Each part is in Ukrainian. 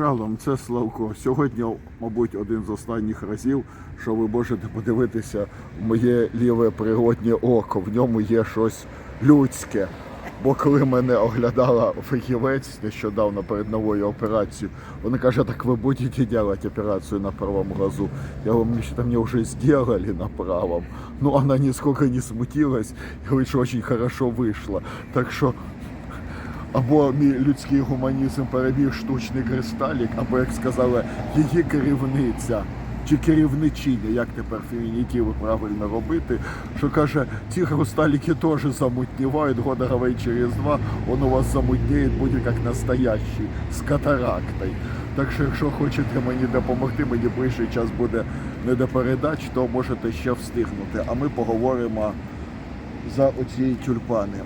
Шалом, це Славко. Сьогодні, мабуть, один з останніх разів, що ви можете подивитися в моє ліве природнє око. В ньому є щось людське. Бо коли мене оглядала фахівець нещодавно перед новою операцією, вона каже, так ви будете робити операцію на правому глазу. Я мне что-то мне уже сделали на правом. Ну, она нисколько не смутилась говорит, что очень хорошо вышло. Так що або мій людський гуманізм перебіг штучний кристалік, або, як сказала її керівниця чи керівничиня, як тепер фемінітиви правильно робити, що каже, ці хрусталіки теж замутнівають, года говорить, через два он у вас замутніє, буде як настоящий, з катарактою. Так що, якщо хочете мені допомогти, мені ближчий час буде не до передач, то можете ще встигнути. А ми поговоримо за оці тюльпани.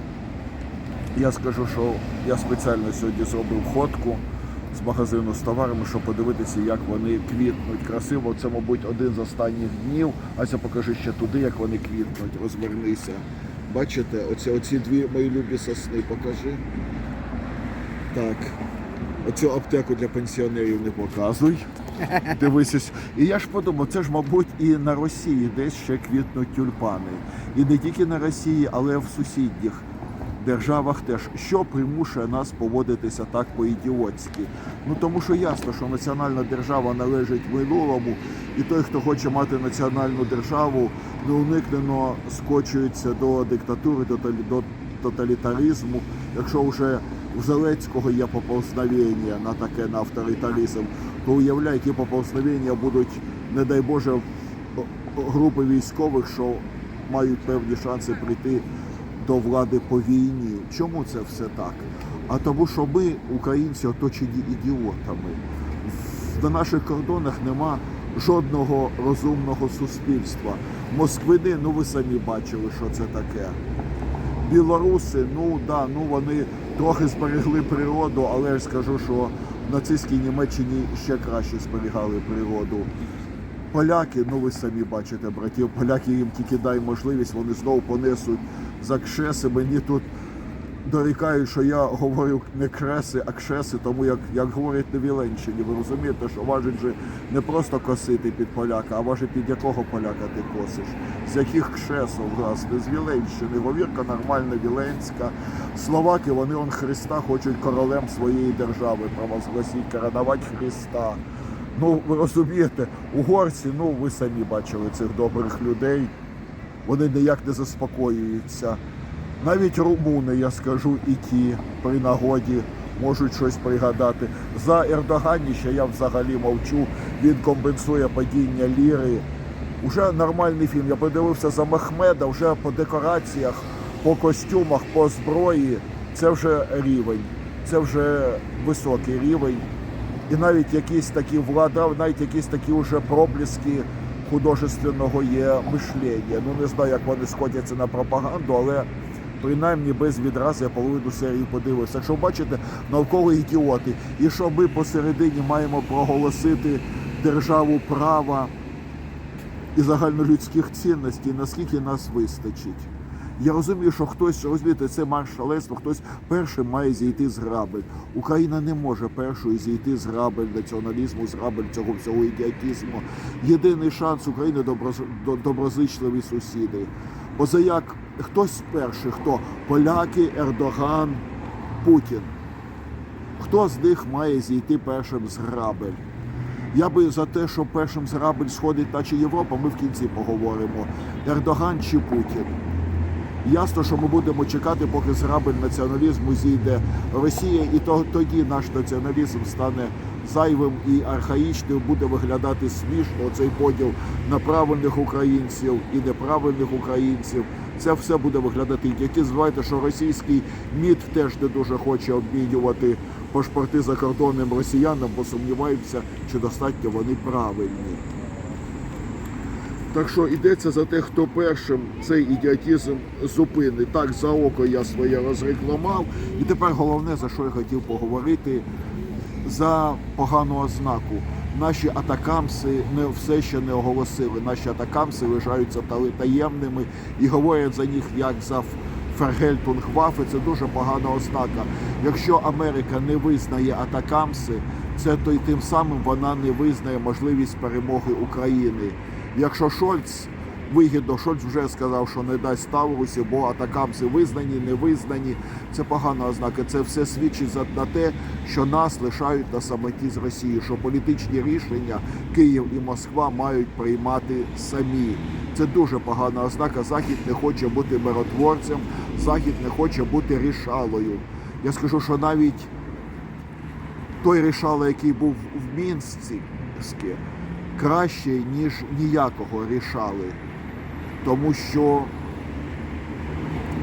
Я скажу, що я спеціально сьогодні зробив ходку з магазину з товарами, щоб подивитися, як вони квітнуть красиво. Це, мабуть, один з останніх днів. Ася, покажи ще туди, як вони квітнуть. Розвернися. Бачите, оці, оці дві мої любі сосни покажи. Так. Оцю аптеку для пенсіонерів не показуй. Дивися. І я ж подумав, це ж, мабуть, і на Росії десь ще квітнуть тюльпани. І не тільки на Росії, але в сусідніх державах теж. Що примушує нас поводитися так по-ідіотськи? Ну тому що ясно, що національна держава належить минулому, і той, хто хоче мати національну державу, неуникнено скочується до диктатури, до, до тоталітаризму. Якщо вже у Зеленського є поповзновення на таке на авторитаризм, то уявляй, які поповзновення будуть, не дай Боже, групи військових, що мають певні шанси прийти до влади по війні. Чому це все так? А тому, що ми, українці, оточені ідіотами. На наших кордонах нема жодного розумного суспільства. Москвини, ну ви самі бачили, що це таке. Білоруси, ну да, ну вони трохи зберегли природу, але я ж скажу, що в нацистській Німеччині ще краще зберігали природу. Поляки, ну ви самі бачите, братів, поляки їм тільки дай можливість, вони знову понесуть за кшеси. Мені тут дорікають, що я говорю не креси, а кшеси, тому як, як говорять на Віленщині, ви розумієте, що важить же не просто косити під поляка, а важить під якого поляка ти косиш, з яких кшесов, власне, з Віленщини. Говірка нормальна Віленська. Словаки, вони он Христа хочуть королем своєї держави провозгласіть, коронувати Христа. Ну, ви розумієте, угорці, ну ви самі бачили цих добрих людей. Вони ніяк не заспокоюються. Навіть румуни, я скажу, і ті при нагоді можуть щось пригадати. За Ердоганіща я взагалі мовчу. Він компенсує падіння ліри. Уже нормальний фільм. Я подивився за Махмеда, вже по декораціях, по костюмах, по зброї. Це вже рівень. Це вже високий рівень. І навіть якісь такі влада, навіть якісь такі вже проблиски художественного є мишлення. Ну не знаю, як вони сходяться на пропаганду, але принаймні без відразу я половину серії подивився. Якщо бачите, навколо ідіоти. І що ми посередині маємо проголосити державу права і загальнолюдських цінностей, наскільки нас вистачить. Я розумію, що хтось розумієте, це марш шаленства, хтось першим має зійти з грабель. Україна не може першою зійти з грабель націоналізму, з грабель цього всього ідіотізму. Єдиний шанс України доброз... доброзичливі сусіди. Бо за як хтось перший, хто поляки, Ердоган, Путін. Хто з них має зійти першим з грабель? Я би за те, що першим з грабель сходить наче Європа, ми в кінці поговоримо. Ердоган чи Путін. Ясно, що ми будемо чекати, поки з грабель націоналізму зійде Росія, і то, тоді наш націоналізм стане зайвим і архаїчним, буде виглядати смішно цей поділ на правильних українців і неправильних українців. Це все буде виглядати. Які звайте, що російський МІД теж не дуже хоче обмінювати пашпорти закордонним росіянам, бо сумніваються, чи достатньо вони правильні. Так що йдеться за те, хто першим цей ідіотізм зупинить. Так, за око я своє розрекламав. І тепер головне, за що я хотів поговорити, за погану ознаку. Наші атакамси не все ще не оголосили. Наші атакамси тали- таємними і говорять за них як за ф- Фергельтунгваффе це дуже погана ознака. Якщо Америка не визнає атакамси, це то й тим самим вона не визнає можливість перемоги України. Якщо Шольц вигідно, Шольц вже сказав, що не дасть Таврусі, бо атакамси визнані, не визнані. Це погана ознака. Це все свідчить на те, що нас лишають на самоті з Росією, що політичні рішення Київ і Москва мають приймати самі. Це дуже погана ознака. Захід не хоче бути миротворцем, Захід не хоче бути рішалою. Я скажу, що навіть той рішала, який був в Мінську, краще, ніж ніякого рішали. Тому що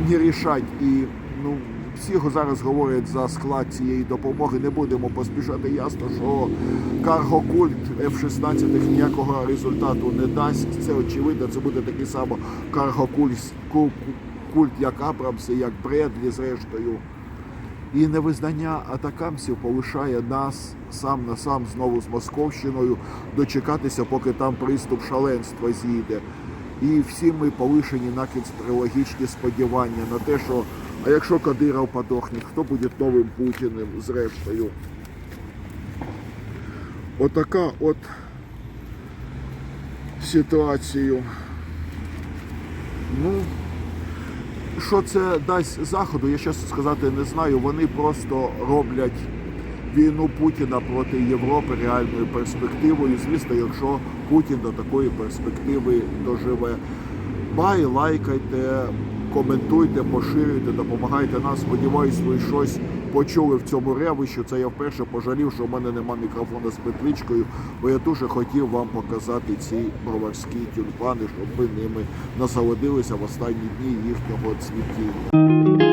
не рішать і ну, всі зараз говорять за склад цієї допомоги. Не будемо поспішати. Ясно, що каргокульт F-16 ніякого результату не дасть. Це очевидно. Це буде такий самий каргокульт, ку- культ, як Абрамси, як Бредлі, зрештою. І невизнання атакамсів полишає нас сам на сам знову з Московщиною дочекатися, поки там приступ шаленства зійде. І всі ми полишені на конспірологічні сподівання на те, що а якщо Кадиров подохне, хто буде новим Путіним зрештою? Отака от ситуацію. Ну, що це дасть заходу, я чесно сказати не знаю. Вони просто роблять війну Путіна проти Європи реальною перспективою. Звісно, якщо Путін до такої перспективи доживе. Бай, лайкайте, коментуйте, поширюйте, допомагайте нам. Сподіваюсь, ви щось почули в цьому ревищі. Це я вперше пожалів, що в мене нема мікрофона з петличкою, бо я дуже хотів вам показати ці броварські тюльпани, щоб ви ними насолодилися в останні дні їхнього цвітіння.